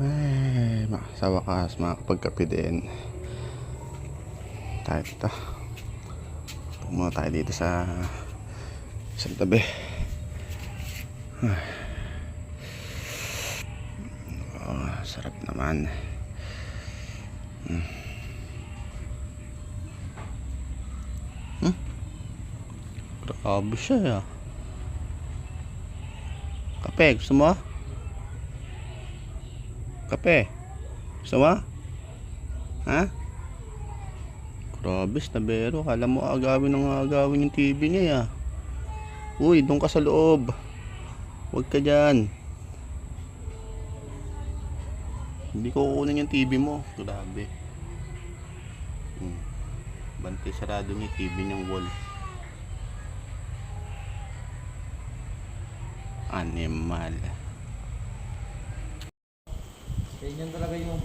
Ay, ma- sa wakas, makakapagkape din. Tayo dito. Pumunta tayo dito sa isang tabi. Ay. Oh, sarap naman. Hmm. Hmm? Grabe siya ah. Kape, gusto mo? Kape. Gusto mo? Ha? Grabe, snabero. Kala mo agawin ng agawin yung TV niya ya. Uy, doon ka sa loob. Huwag ka dyan. Hindi ko kukunin yung TV mo. Grabe. Hmm. Bante sarado yung TV niyang wall. Animal. Ganyan talaga yung